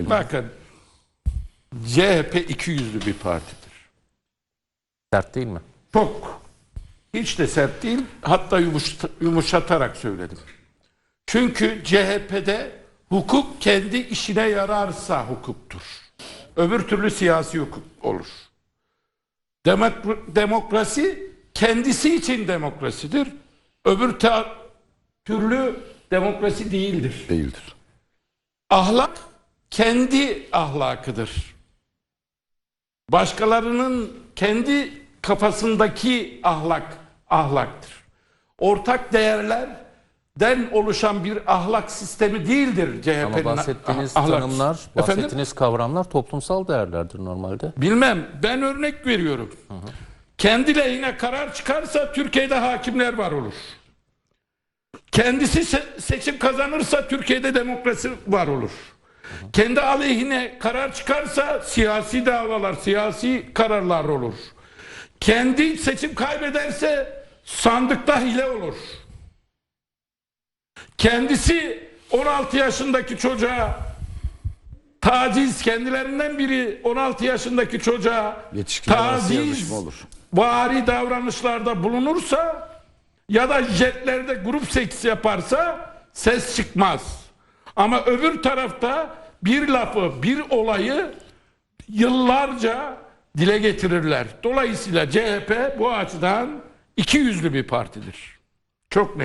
Bakın CHP iki yüzlü bir partidir. Sert değil mi? Çok. Hiç de sert değil. Hatta yumuş, yumuşatarak söyledim. Çünkü CHP'de hukuk kendi işine yararsa hukuktur. Öbür türlü siyasi hukuk olur. Demok- demokrasi kendisi için demokrasidir. Öbür türlü demokrasi değildir. Değildir. Ahlak kendi ahlakıdır. Başkalarının kendi kafasındaki ahlak ahlaktır. Ortak değerlerden oluşan bir ahlak sistemi değildir CHP'nin Ama bahsettiğiniz ah- ahlak- tanımlar, Efendim? bahsettiğiniz kavramlar toplumsal değerlerdir normalde. Bilmem. Ben örnek veriyorum. Kendi lehine karar çıkarsa Türkiye'de hakimler var olur. Kendisi se- seçim kazanırsa Türkiye'de demokrasi var olur. Kendi aleyhine karar çıkarsa siyasi davalar, siyasi kararlar olur. Kendi seçim kaybederse sandıkta hile olur. Kendisi 16 yaşındaki çocuğa taciz kendilerinden biri 16 yaşındaki çocuğa Yetişkinler taciz olur. vari davranışlarda bulunursa ya da jetlerde grup seks yaparsa ses çıkmaz. Ama öbür tarafta bir lafı, bir olayı yıllarca dile getirirler. Dolayısıyla CHP bu açıdan iki yüzlü bir partidir. Çok net.